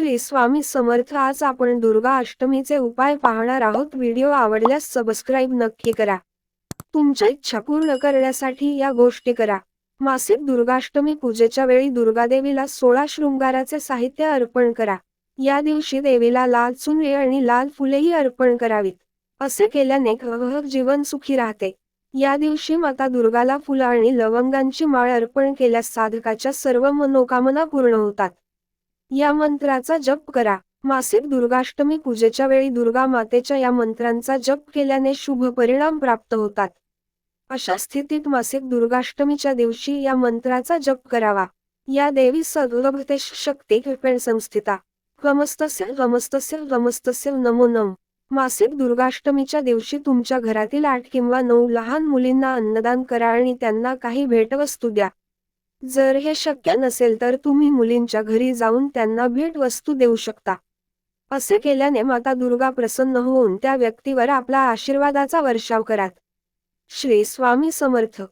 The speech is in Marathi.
श्री स्वामी समर्थ आज आपण दुर्गा अष्टमीचे उपाय पाहणार आहोत. व्हिडिओ आवडल्यास सबस्क्राईब नक्की करा. तुमच्या इच्छा पूर्ण करण्यासाठी या गोष्टी करा. मासिक दुर्गाष्टमी पूजेच्या वेळी दुर्गादेवीला सोळा शृंगाराचे साहित्य अर्पण करा. या दिवशी देवीला लाल चुनरी आणि लाल फुलेही अर्पण करावीत. असे केल्याने जीवन सुखी राहते. या दिवशी माता दुर्गाला फुलं आणि लवंगांची माळ अर्पण केल्यास साधकाच्या सर्व मनोकामना पूर्ण होतात. या मंत्राचा जप करा. मासिक दुर्गाष्टमी पूजेच्या वेळी दुर्गा मातेच्या या मंत्रांचा जप केल्याने शुभ परिणाम प्राप्त होतात. अशा स्थितीत मासिक दुर्गाष्टमीच्या दिवशी या मंत्राचा जप करावा. या देवी सदुलभते शक्ती कृपेण संस्थिता. गमस्तस्य गमस्तस्य गमस्तस्य नमो नम. मासिक दुर्गाष्टमीच्या दिवशी तुमच्या घरातील आठ किंवा नऊ लहान मुलींना अन्नदान करा आणि त्यांना काही भेटवस्तू द्या. जर हे शक्य नसेल तर तुम्ही मुलींच्या घरी जाऊन त्यांना भेटवस्तू देऊ शकता. असे केल्याने माता दुर्गा प्रसन्न होऊन त्या व्यक्तीवर आपला आशीर्वादाचा वर्षाव करात श्री स्वामी समर्थ.